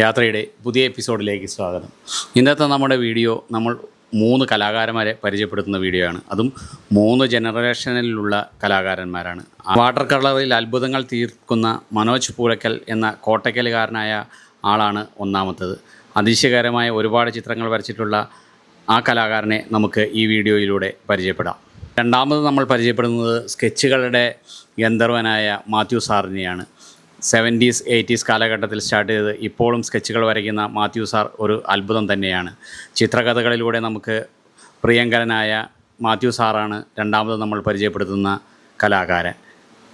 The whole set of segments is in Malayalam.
യാത്രയുടെ പുതിയ എപ്പിസോഡിലേക്ക് സ്വാഗതം. ഇന്നത്തെ നമ്മുടെ വീഡിയോ നമ്മൾ മൂന്ന് കലാകാരന്മാരെ പരിചയപ്പെടുത്തുന്ന വീഡിയോ ആണ്. അതും മൂന്ന് ജനറേഷനിലുള്ള കലാകാരന്മാരാണ്. വാട്ടർ കളറിൽ അത്ഭുതങ്ങൾ തീർക്കുന്ന മനോജ് പൂരക്കൽ എന്ന കോട്ടയ്ക്കലുകാരനായ ആളാണ് ഒന്നാമത്തത്. അതിശയകരമായ ഒരുപാട് ചിത്രങ്ങൾ വരച്ചിട്ടുള്ള ആ കലാകാരനെ നമുക്ക് ഈ വീഡിയോയിലൂടെ പരിചയപ്പെടാം. രണ്ടാമത് നമ്മൾ പരിചയപ്പെടുന്നത് സ്കെച്ചുകളുടെ ഗന്ധർവനായ മാത്യു സാറിനെയാണ്. സെവന്റീസ് എയ്റ്റീസ് കാലഘട്ടത്തിൽ സ്റ്റാർട്ട് ചെയ്ത് ഇപ്പോഴും സ്കെച്ചുകൾ വരയ്ക്കുന്ന മാത്യു സാർ ഒരു അത്ഭുതം തന്നെയാണ്. ചിത്രകഥകളിലൂടെ നമുക്ക് പ്രിയങ്കരനായ മാത്യു സാറാണ് രണ്ടാമത് നമ്മൾ പരിചയപ്പെടുത്തുന്ന കലാകാരൻ.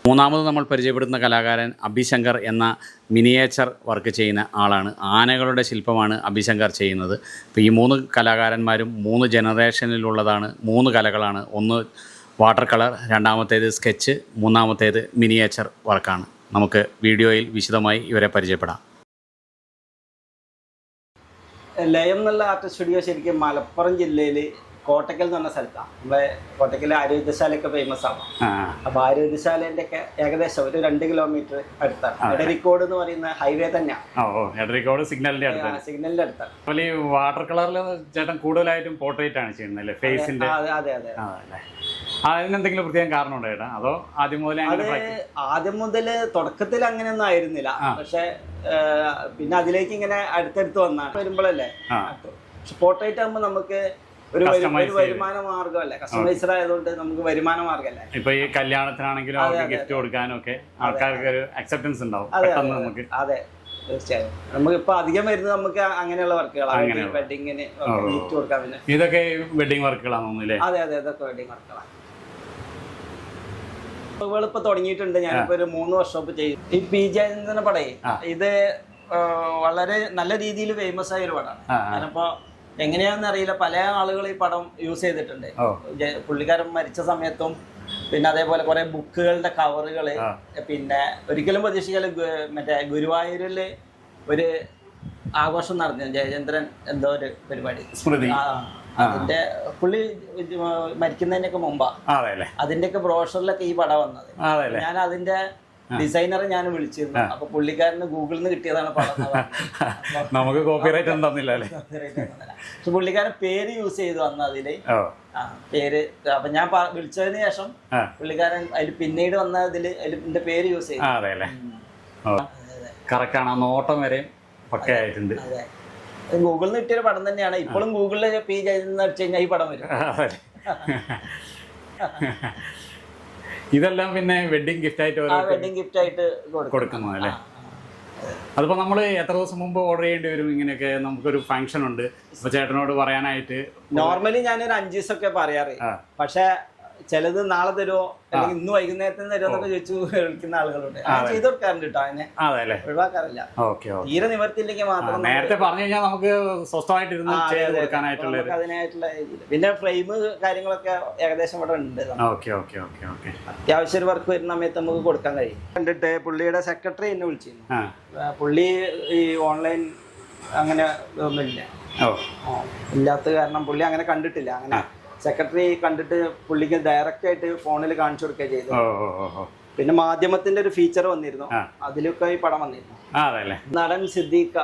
മൂന്നാമത് നമ്മൾ പരിചയപ്പെടുത്തുന്ന കലാകാരൻ അഭിശങ്കർ എന്ന മിനിയേച്ചർ വർക്ക് ചെയ്യുന്ന ആളാണ്. ആനകളുടെ ശില്പമാണ് അഭിശങ്കർ ചെയ്യുന്നത്. അപ്പോൾ ഈ മൂന്ന് കലാകാരന്മാരും മൂന്ന് ജനറേഷനിലുള്ളതാണ് മൂന്ന് കലകളാണ്. ഒന്ന് വാട്ടർ കളർ രണ്ടാമത്തേത് സ്കെച്ച് മൂന്നാമത്തേത് മിനിയേച്ചർ വർക്കാണ് നമുക്ക് വീഡിയോയിൽ വിശദമായി ഇവരെ പരിചയപ്പെടാം. ലയം എന്നുള്ള ആർട്ട് സ്റ്റുഡിയോ ശരിക്കും മലപ്പുറം ജില്ലയിൽ കോട്ടക്കൽ എന്ന് പറഞ്ഞ സ്ഥലത്താണ്. നമ്മളെ കോട്ടക്കൽ ആരോഗ്യശാലയൊക്കെ ഫേമസ് ആണ്. അപ്പോൾ അപ്പൊ ആരോഗ്യശാലേന്റെ ഒക്കെ ഏകദേശം ഒരു രണ്ട് കിലോമീറ്റർ അടുത്താണ്. എടരിക്കോട് എന്ന് പറയുന്ന ഹൈവേ തന്നെയാണ് ഓ സിഗ്നലിന്റെ അടുത്താണ്. സിഗ്നലിന്റെ അടുത്താണ്. ഈ വാട്ടർ കളറിൽ ചേട്ടൻ കൂടുതലായിട്ടും പോർട്രേറ്റ് ആണ് ചെയ്യുന്നത് അല്ലേ? ഫേസിന്റെ ആ, അതെ അതെ അതെ. അതിനെന്തെങ്കിലും പ്രത്യേകം കാരണമുണ്ടോ ചേട്ടാ അതോ ആദ്യം മുതലേ ആദ്യം മുതൽ തുടക്കത്തിൽ അങ്ങനെയൊന്നും ആയിരുന്നില്ല. പക്ഷെ പിന്നെ അതിലേക്ക് ഇങ്ങനെ അടുത്തടുത്ത് വന്നാണ്. വരുമ്പോഴല്ലേ? സ്പോട്ടായിട്ട് ആകുമ്പോ പോർട്രേറ്റ് ആകുമ്പോൾ നമുക്ക് ഒരു വരുമാന മാർഗമല്ലേ കസ്റ്റമൈസർ ആയതുകൊണ്ട് നമുക്ക് വരുമാന മാർഗമല്ലേ ഇപ്പൊ ഈ കല്യാണത്തിനാണെങ്കിലും ഗിഫ്റ്റ് കൊടുക്കാനും ഒക്കെ ആൾക്കാർക്ക് ഒരു അക്സെപ്റ്റൻസ് ഉണ്ടാവും. അതെ, പെട്ടെന്ന് നമുക്ക് അതെ. തീർച്ചയായും. നമുക്ക് ഇപ്പൊ അധികം വരുന്നത് നമുക്ക് അങ്ങനെയുള്ള വർക്കുകളാണ്. വെഡിങ്ങിന്. ഗിഫ്റ്റ് കൊടുക്കാൻ പിന്നെ. ഇതൊക്കെ വെഡിങ് വർക്കുകളാണെന്ന് അതെ അതെ അതൊക്കെ വെഡിങ് വർക്കുകളാണ് ഇപ്പൊ തുടങ്ങിയിട്ടുണ്ട്. ഞാനിപ്പോ ഒരു മൂന്ന് വർഷം ചെയ്തു. ഈ പി ജയചന്ദ്രന്റെ പടേ. ഇത് വളരെ നല്ല രീതിയിൽ ഫേമസ് ആയ ഒരു പടമാണ്. ഞാനിപ്പോ എങ്ങനെയാണെന്ന് അറിയില്ല. പല ആളുകൾ ഈ പടം യൂസ് ചെയ്തിട്ടുണ്ട്. പുള്ളിക്കാരൻ മരിച്ച സമയത്തും പിന്നെ അതേപോലെ കുറെ ബുക്കുകളുടെ കവറുകൾ പിന്നെ ഒരിക്കലും പ്രതീക്ഷിക്കൽ മറ്റേ ഗുരുവായൂരിൽ ഒരു ആഘോഷം നടന്നു ജയചന്ദ്രൻ എന്തോ ഒരു പരിപാടി. സ്മൃതി. അതിന്റെ പുള്ളി മരിക്കുന്നതിനൊക്കെ മുമ്പാ. അതിന്റെ ഒക്കെ ബ്രോഷറിലൊക്കെ ഈ പടം വന്നത്. ഞാൻ അതിന്റെ ഡിസൈനറെ ഞാൻ വിളിച്ചിരുന്നു. അപ്പൊ പുള്ളിക്കാരന് ഗൂഗിളിൽ നിന്ന് കിട്ടിയതാണ് പടം. നമുക്ക് കോപ്പിറൈറ്റ് തന്നില്ല പക്ഷെ പുള്ളിക്കാരൻ പേര് യൂസ് ചെയ്തു അന്ന് അതിൽ. പേര് അപ്പൊ ഞാൻ വിളിച്ചതിന് ശേഷം പുള്ളിക്കാരൻ അതിൽ പിന്നീട് വന്ന ഇതിൽ എന്റെ പേര് യൂസ് ചെയ്തു. കറക്റ്റാണ് ആ നോട്ടം വരെ പക്കയായിട്ടുണ്ട്. ഗൂഗിളിൽ നിന്ന് കിട്ടിയൊരു പടം തന്നെയാണ്. ഇപ്പോഴും ഗൂഗിളിൽ പേജ് അടിച്ചു കഴിഞ്ഞാൽ ഈ പടം വരും. ഇതെല്ലാം പിന്നെ വെഡിങ് ഗിഫ്റ്റ് ആയിട്ട് വെഡിങ് ഗിഫ്റ്റ് ആയിട്ട് കൊടുക്കും. കൊടുക്കുന്നു അല്ലേ? അതിപ്പോ നമ്മൾ എത്ര ദിവസം മുമ്പ് ഓർഡർ ചെയ്യേണ്ടി വരും ഇങ്ങനെയൊക്കെ നമുക്കൊരു ഫംഗ്ഷൻ ഉണ്ട്. അപ്പൊ ചേട്ടനോട് പറയാനായിട്ട് നോർമലി ഞാനൊരു അഞ്ച് ദിവസമൊക്കെ പറയാറ്. പക്ഷെ ചിലത് നാളെ തരുമോ അല്ലെങ്കിൽ ഇന്ന് വൈകുന്നേരത്തിന് തരുമോ എന്നൊക്കെ ചോദിച്ചു വിളിക്കുന്ന ആളുകളുണ്ട്. ചെയ്ത് കൊടുക്കാറുണ്ട് കേട്ടോ അതിനെ. ഒഴിവാക്കാറില്ല. തീരെ നിവർത്തിയില്ലെങ്കിൽ മാത്രം നേരത്തെ പറഞ്ഞു കഴിഞ്ഞാൽ നമുക്ക് സ്വസ്ഥമായിട്ടിരുന്ന്. കൊടുക്കാനായിട്ടുള്ള അതിനായിട്ടുള്ള പിന്നെ ഫ്രെയിം കാര്യങ്ങളൊക്കെ ഏകദേശം ഇവിടെ ഉണ്ട് അത്യാവശ്യം ഒരു വർക്ക് വരുന്ന സമയത്ത് നമുക്ക് കൊടുക്കാൻ കഴിയും. കണ്ടിട്ട് പുള്ളിയുടെ സെക്രട്ടറി എന്നെ വിളിച്ചിരുന്നു. പുള്ളി ഈ ഓൺലൈൻ അങ്ങനെ ആ, ഇല്ലാത്ത കാരണം പുള്ളി അങ്ങനെ കണ്ടിട്ടില്ല. അങ്ങനെ സെക്രട്ടറി കണ്ടിട്ട് പുള്ളിക്ക് ഡയറക്റ്റ് ആയിട്ട് ഫോണിൽ കാണിച്ചു കൊടുക്കുക ചെയ്തു പിന്നെ മാധ്യമത്തിന്റെ ഒരു ഫീച്ചർ വന്നിരുന്നു. അതിലൊക്കെ ഈ പടം വന്നിരുന്നു. നടൻ സിദ്ദീഖ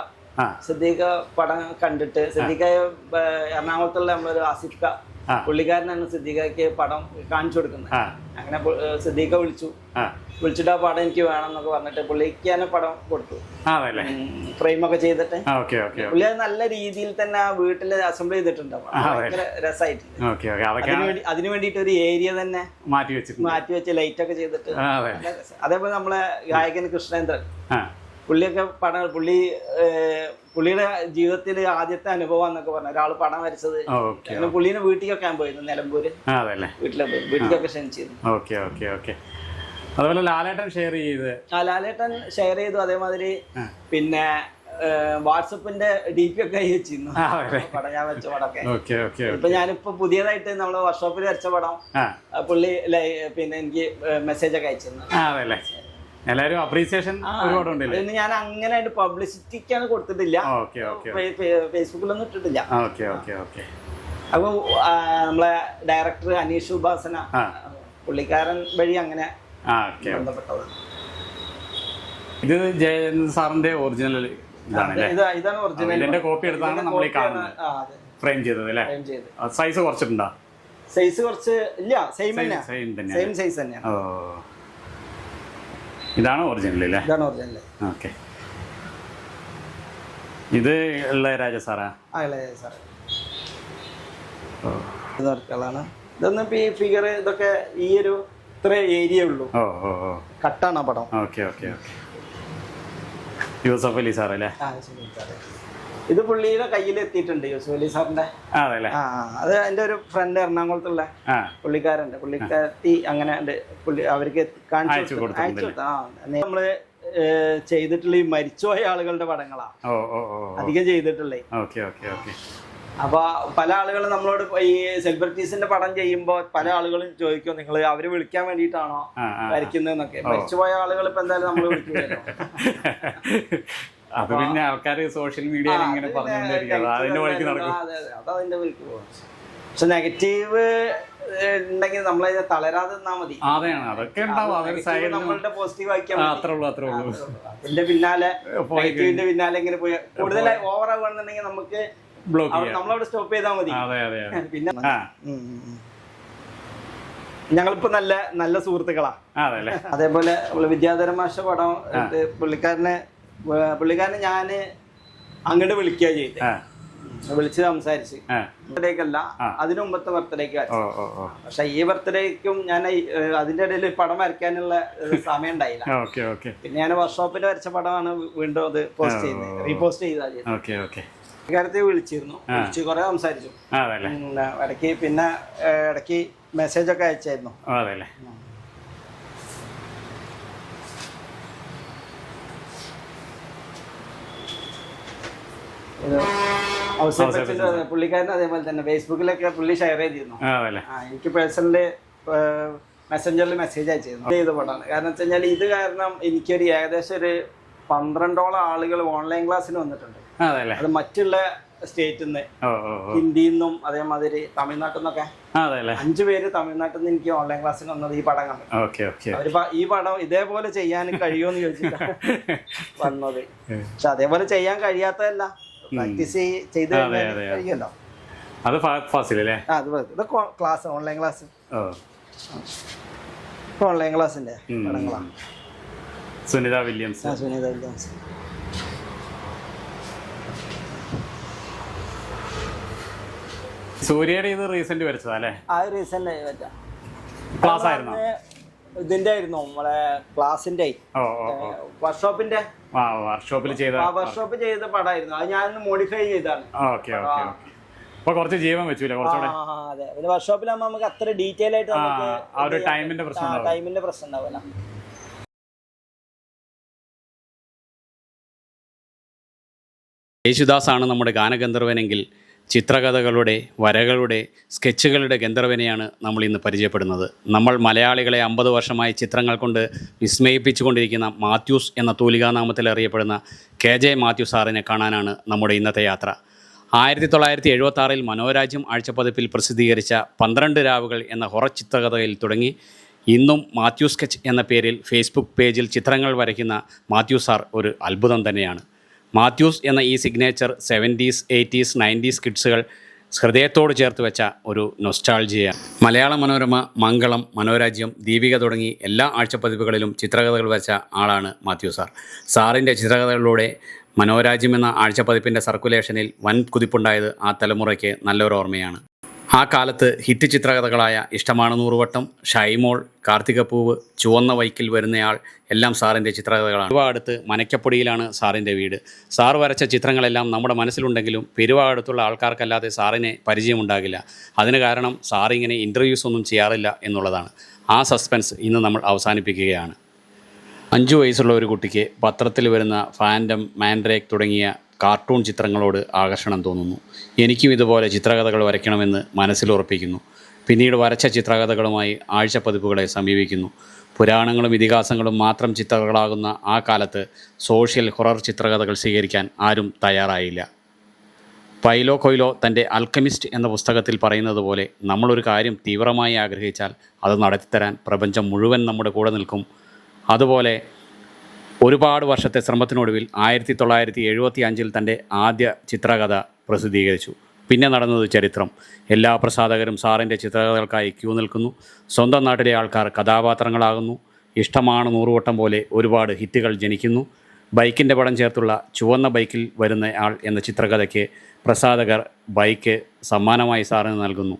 സിദ്ദീഖ പടം കണ്ടിട്ട് സിദ്ദീഖ എറണാകുളത്തുള്ള നമ്മളൊരു ആസിഫ്ക. പുള്ളിക്കാരനാണ് സിദ്ദീഖയ്ക്ക് പടം കാണിച്ചു കൊടുക്കുന്നത്. അങ്ങനെ സിദ്ദീഖ വിളിച്ചു. വിളിച്ചിട്ട് ആ പടം എനിക്ക് വേണം എന്നൊക്കെ പറഞ്ഞിട്ട് പുള്ളിക്ക് തന്നെ പടം കൊടുത്തു. ഫ്രെയിമൊക്കെ ചെയ്തിട്ട്. പുള്ളി അത് നല്ല രീതിയിൽ തന്നെ ആ വീട്ടിൽ അസംബിൾ ചെയ്തിട്ടുണ്ട്. രസമായിട്ട് അതിനു വേണ്ടിട്ട് ഭയങ്കര അതിന് വേണ്ടിയിട്ട് ഒരു ഏരിയ തന്നെ മാറ്റി വെച്ചിട്ടുണ്ട്. മാറ്റി വെച്ച് ലൈറ്റ് ഒക്കെ ചെയ്തിട്ട്. അതേപോലെ നമ്മളെ ഗായകൻ കൃഷ്ണേന്ദ്രൻ. പുള്ളിയൊക്കെ പടം പുള്ളി പുള്ളിയുടെ ജീവിതത്തിൽ ആദ്യത്തെ അനുഭവം എന്നൊക്കെ പറഞ്ഞു ഒരാൾ പടം വരച്ചത്. അങ്ങനെ പുള്ളീനെ വീട്ടിലൊക്കെ ഞാൻ പോയിരുന്നു നിലമ്പൂര്. വീട്ടിലൊക്കെ ക്ഷണിച്ചിരുന്നു ഓക്കെ ഓക്കെ ഓക്കെ. അതുപോലെ ലാലേട്ടൻ ഷെയർ ചെയ്ത്. ആ ലാലേട്ടൻ ഷെയർ ചെയ്തു അതേമാതിരി. പിന്നെ വാട്സപ്പിന്റെ ഡി പി ഒക്കെ അയച്ചിരുന്നു പടം ഞാൻ വെച്ച പടമൊക്കെ. ഇപ്പൊ ഞാനിപ്പോ പുതിയതായിട്ട് നമ്മൾ വർക്ക്ഷോപ്പിൽ വരച്ച പടം. പുള്ളി പിന്നെ എനിക്ക് മെസ്സേജ് ഒക്കെ അയച്ചിരുന്നു. എല്ലാവരും അപ്രീസിയേഷൻ ഒരുപാട് ഉണ്ടല്ലേ അതിന് ഞാൻ അങ്ങനെ പബ്ലിസിറ്റിക്കാണ് കൊടുത്തിട്ടില്ല. ഫേസ്ബുക്കിലൊന്നും ഇട്ടിട്ടില്ല. Okay okay okay. അപ്പൊ നമ്മളെ ഡയറക്ടർ അനീഷ് ഉപാസന പുള്ളിക്കാരൻ വഴി അങ്ങനെ ബന്ധപ്പെട്ടത് ഇത് സാറിന്റെ ഒറിജിനൽ ഇതാണ് ഒറിജിനൽ ഇതിന്റെ കോപ്പി എടുത്താണ് നമ്മൾ ഈ കാണുന്നത്. ഫ്രെയിം ചെയ്തത് അല്ലേ? സൈസ് കുറച്ചിട്ടുണ്ടോ? സൈസ് കുറച്ച് ഇല്ല സെയിം തന്നെ സെയിം സൈസ് തന്നെയാണ്. ഓ. ഇതാണ് ഒറിജിനൽ അല്ലേ ഇതാണ് ഒറിജിനൽ ഓക്കെ ഇത് ഉള്ള രാജ സാറാ? ആ ഇളയ സാറേ. ഇത് വർക്കുകളാണ് ഇതൊന്നും ഇപ്പൊ ഈ ഫിഗർ ഇതൊക്കെ ഈ ഒരു ഇത്ര ഏരിയ ഉള്ളൂ. ഓ ഓ ഓ. കട്ടാണ് ആ പടം. Okay okay okay Yusuf Ali സാറല്ലേ ആ ശരി സാറേ. ഇത് പുള്ളിയുടെ കയ്യിൽ എത്തിയിട്ടുണ്ട് യൂസുഫ് അലി സാറിന്റെ. ആ അതെ എന്റെ ഒരു ഫ്രണ്ട് എറണാകുളത്തുള്ള പുള്ളിക്കാരുണ്ട് പുള്ളിക്കാരത്തി അങ്ങനെ പുള്ളി അവർക്ക് കാണിച്ചു അയച്ചു കൊടുത്തു. ആ നമ്മൾ ചെയ്തിട്ടുള്ള ഈ മരിച്ചുപോയ ആളുകളുടെ പടങ്ങളാ. അധികം ചെയ്തിട്ടുള്ളേ. അപ്പൊ പല ആളുകളും നമ്മളോട് ഈ സെലിബ്രിറ്റീസിന്റെ പടം ചെയ്യുമ്പോൾ പല ആളുകളും ചോദിക്കും നിങ്ങൾ അവർ വിളിക്കാൻ വേണ്ടിയിട്ടാണോ വരയ്ക്കുന്നതെന്നൊക്കെ. മരിച്ചുപോയ ആളുകൾ ഇപ്പൊ എന്തായാലും നമ്മൾ വിളിക്കില്ലല്ലോ അത് പിന്നെ ആൾക്കാർ സോഷ്യൽ മീഡിയയിൽ ഇങ്ങനെ പറഞ്ഞുകൊണ്ടിരിക്കും അത് അതിന്റെ വഴിക്ക് നടക്കും. അതെ, അതെ. അത് അതിന്റെ വഴിക്ക് പോകും. പക്ഷെ നെഗറ്റീവ് ഉണ്ടെങ്കിൽ നമ്മളതിനെ തളരാതെ നിന്നാ മതി. അതെയാണ് അതൊക്കെ ഉണ്ടാവും. അതൊരു നമ്മളുടെ പോസിറ്റീവ് ആക്കിയാൽ. അത്രേ ഉള്ളൂ അത്രേ ഉള്ളൂ. അതിന്റെ പിന്നാലെ നെഗറ്റീവിന്റെ പിന്നാലെ ഇങ്ങനെ പോയി. കൂടുതൽ ഓവർ ആവുകയാണെന്നുണ്ടെങ്കിൽ നമുക്ക് ബ്ലോക്ക് നമ്മളവിടെ സ്റ്റോപ്പ് ചെയ്താൽ മതി. അതെ അതെ പിന്നെ. ഞങ്ങളിപ്പോ നല്ല നല്ല സുഹൃത്തുക്കളാ. അതേപോലെ വിദ്യാധര മാഷ പടം പുള്ളിക്കാരനെ പുള്ളിക്കാരനെ ഞാൻ അങ്ങോട്ട് വിളിക്കുക ചെയ്ത്. വിളിച്ച് സംസാരിച്ച്. ബർത്ത്ഡേക്കല്ല അതിനു മുമ്പത്തെ ബർത്ത്ഡേക്ക് പക്ഷെ ഈ ബർത്ത്ഡേക്കും ഞാൻ അതിന്റെ ഇടയിൽ പടം വരയ്ക്കാനുള്ള സമയം ഉണ്ടായില്ല. പിന്നെ ഞാൻ വർക്ക്ഷോപ്പിൽ വരച്ച പടമാണ് വീണ്ടും അത് പോസ്റ്റ് ചെയ്യുന്നത്. റീപോസ്റ്റ് ചെയ്താൽ കാര്യത്തിൽ വിളിച്ചിരുന്നു. വിളിച്ച് കുറെ സംസാരിച്ചു. ഇടയ്ക്ക് പിന്നെ ഇടയ്ക്ക് മെസ്സേജ് ഒക്കെ അയച്ചായിരുന്നു ആ, അതെ അല്ലേ ഇത് ഔസേപ്പച്ചന്റെ പുള്ളിക്കാരൻ അതേപോലെ തന്നെ ഫേസ്ബുക്കിലൊക്കെ പുള്ളി ഷെയർ ചെയ്തിരുന്നു. എനിക്ക് പേഴ്സണലി മെസ്സഞ്ചറിൽ മെസ്സേജ് അയച്ചിരുന്നു. ചെയ്ത പടമാണ് കാരണം വെച്ച് കഴിഞ്ഞാൽ ഇത് കാരണം എനിക്കൊരു ഏകദേശം ഒരു പന്ത്രണ്ടോളം ആളുകൾ ഓൺലൈൻ ക്ലാസ്സിന് വന്നിട്ടുണ്ട്. അത് മറ്റുള്ള സ്റ്റേറ്റിൽ നിന്ന് ഹിന്ദിയിൽ നിന്നും അതേമാതിരി തമിഴ്നാട്ടിൽ നിന്നൊക്കെ അഞ്ചു പേര് തമിഴ്നാട്ടിൽ നിന്ന് എനിക്ക് ഓൺലൈൻ ക്ലാസ്സിന് വന്നത് ഈ പടം കണ്ടു. ഈ പടം ഇതേപോലെ ചെയ്യാൻ കഴിയുമെന്ന് ചോദിച്ചിട്ടാണ് വന്നത്. പക്ഷെ അതേപോലെ ചെയ്യാൻ കഴിയാത്തതല്ല. പ്രാക്ടീസ് ചെയ്ത് അതെ, അതെ, അതെ. കഴിയുമല്ലോ. അത് അത്. ഇത് ക്ലാസ് ഓൺലൈൻ ക്ലാസ്. ഓൺലൈൻ ക്ലാസ്സിന്റെ. പടങ്ങളാണ് സുനിത വില്യംസ്. സുനിത വില്യംസ്. സൂര്യയുടെ ഇത് റീസെന്റ് വരച്ചതാ അല്ലേ? ആ റീസെന്റ് ക്ലാസ് ആയിരുന്നു ഇതിന്റെ ആയിരുന്നു നമ്മളെ ക്ലാസിന്റെ വർക്ക്ഷോപ്പിന്റെ വർക്ക്ഷോപ്പിൽ ചെയ്ത വർക്ക്ഷോപ്പ് ചെയ്ത പടമായിരുന്നു അത് ഞാൻ മോഡിഫൈ ചെയ്താണ്. Okay okay okay. അപ്പൊ കുറച്ച് ജീവൻ വെച്ചില്ല കുറച്ചുകൂടെ അതെ. പിന്നെ വർക്ക്ഷോപ്പിലാകുമ്പോൾ നമുക്ക് അത്ര ഡീറ്റെയിൽ ആയിട്ട് നമുക്ക് ആ ഒരു ടൈമിന്റെ പ്രശ്നം ടൈമിന്റെ പ്രശ്നം ഉണ്ടാവില്ല. യേശുദാസാണ് നമ്മുടെ ഗാനഗന്ധർവനെങ്കിൽ ചിത്രകഥകളുടെ വരകളുടെ സ്കെച്ചുകളുടെ ഗന്ധർവനെയാണ് നമ്മൾ ഇന്ന് പരിചയപ്പെടുന്നത്. നമ്മൾ മലയാളികളെ അമ്പത് വർഷമായി ചിത്രങ്ങൾ കൊണ്ട് വിസ്മയിപ്പിച്ചുകൊണ്ടിരിക്കുന്ന മാത്യൂസ് എന്ന തൂലികാനാമത്തിൽ അറിയപ്പെടുന്ന കെ ജെ മാത്യു സാറിനെ കാണാനാണ് നമ്മുടെ ഇന്നത്തെ യാത്ര. ആയിരത്തി തൊള്ളായിരത്തി എഴുപത്തി മനോരാജ്യം ആഴ്ചപ്പതിപ്പിൽ പ്രസിദ്ധീകരിച്ച പന്ത്രണ്ട് രാവുകൾ എന്ന ഹൊറ ചിത്രകഥയിൽ തുടങ്ങി. ഇന്നും മാത്യു സ്കെച്ച് എന്ന പേരിൽ ഫേസ്ബുക്ക് പേജിൽ ചിത്രങ്ങൾ വരയ്ക്കുന്ന മാത്യു സാർ ഒരു അത്ഭുതം തന്നെയാണ്. മാത്യൂസ് എന്ന ഈ സിഗ്നേച്ചർ സെവന്റീസ് എയ്റ്റീസ് നയന്റീസ് കിഡ്സുകൾ ഹൃദയത്തോട് ചേർത്ത് വെച്ച ഒരു നൊസ്റ്റാൾജിയാണ് മലയാള മനോരമ മംഗളം മനോരാജ്യം ദീപിക തുടങ്ങി എല്ലാ ആഴ്ചപ്പതിപ്പുകളിലും ചിത്രകഥകൾ വരച്ച ആളാണ് മാത്യു സാർ. സാറിന്റെ ചിത്രകഥകളിലൂടെ മനോരാജ്യം എന്ന ആഴ്ചപ്പതിപ്പിന്റെ സർക്കുലേഷനിൽ വൻ കുതിപ്പുണ്ടായത് ആ തലമുറയ്ക്ക് നല്ലൊരു ഓർമ്മയാണ്. ആ കാലത്ത് ഹിറ്റ് ചിത്രകഥകളായ ഇഷ്ടമാണ് നൂറുവട്ടം ഷൈമോൾ കാർത്തികപ്പൂവ് ചുവന്ന വൈക്കിൽ വരുന്നയാൾ എല്ലാം സാറിന്റെ ചിത്രകഥകളാണ്. പെരുവാടുത്ത് മനക്കപ്പൊടിയിലാണ് സാറിന്റെ വീട്. സാർ വരച്ച ചിത്രങ്ങളെല്ലാം നമ്മുടെ മനസ്സിലുണ്ടെങ്കിലും പെരുവാടുത്തുള്ള ആൾക്കാർക്കല്ലാതെ സാറിനെ പരിചയമുണ്ടാകില്ല. അതിന് കാരണം സാറിങ്ങനെ ഇന്റർവ്യൂസ് ഒന്നും ചെയ്യാറില്ല എന്നുള്ളതാണ്. ആ സസ്പെൻസ് ഇന്ന് നമ്മൾ അവസാനിപ്പിക്കുകയാണ്. അഞ്ചു വയസ്സുള്ള ഒരു കുട്ടിക്ക് പത്രത്തിൽ വരുന്ന ഫാൻഡം മാൻഡ്രേക്ക് തുടങ്ങിയ കാർട്ടൂൺ ചിത്രങ്ങളോട് ആകർഷണം തോന്നുന്നു. എനിക്കും ഇതുപോലെ ചിത്രകഥകൾ വരയ്ക്കണമെന്ന് മനസ്സിലുറപ്പിക്കുന്നു പിന്നീട് വരച്ച ചിത്രകഥകളുമായി ആഴ്ചപ്പതിപ്പുകളെ സമീപിക്കുന്നു. പുരാണങ്ങളും ഇതിഹാസങ്ങളും മാത്രം ചിത്രകളാകുന്ന ആ കാലത്ത് സോഷ്യൽ ഹൊറർ ചിത്രകഥകൾ സ്വീകരിക്കാൻ ആരും തയ്യാറായില്ല. പൈലോ കൊയ്ലോ തന്റെ അൽക്കമിസ്റ്റ് എന്ന പുസ്തകത്തിൽ പറയുന്നത് പോലെ നമ്മളൊരു കാര്യം തീവ്രമായി ആഗ്രഹിച്ചാൽ അത് നടത്തിത്തരാൻ പ്രപഞ്ചം മുഴുവൻ നമ്മുടെ കൂടെ നിൽക്കും. അതുപോലെ ഒരുപാട് വർഷത്തെ ശ്രമത്തിനൊടുവിൽ ആയിരത്തി തൊള്ളായിരത്തി എഴുപത്തി അഞ്ചിൽ തന്റെ ആദ്യ ചിത്രകഥ പ്രസിദ്ധീകരിച്ചു. പിന്നെ നടന്നത് ചരിത്രം. എല്ലാ പ്രസാധകരും സാറിന്റെ ചിത്രകഥകൾക്കായി ക്യൂ നിൽക്കുന്നു. സ്വന്തം നാട്ടിലെ ആൾക്കാർ കഥാപാത്രങ്ങളാകുന്നു. ഇഷ്ടമാണ് നൂറുവട്ടം പോലെ ഒരുപാട് ഹിറ്റുകൾ ജനിക്കുന്നു. ബൈക്കിന്റെ പടം ചേർത്തുള്ള ചുവന്ന ബൈക്കിൽ വരുന്ന ആൾ എന്ന ചിത്രകഥയ്ക്ക് പ്രസാധകർ ബൈക്ക് സമ്മാനമായി സാറിന് നൽകുന്നു.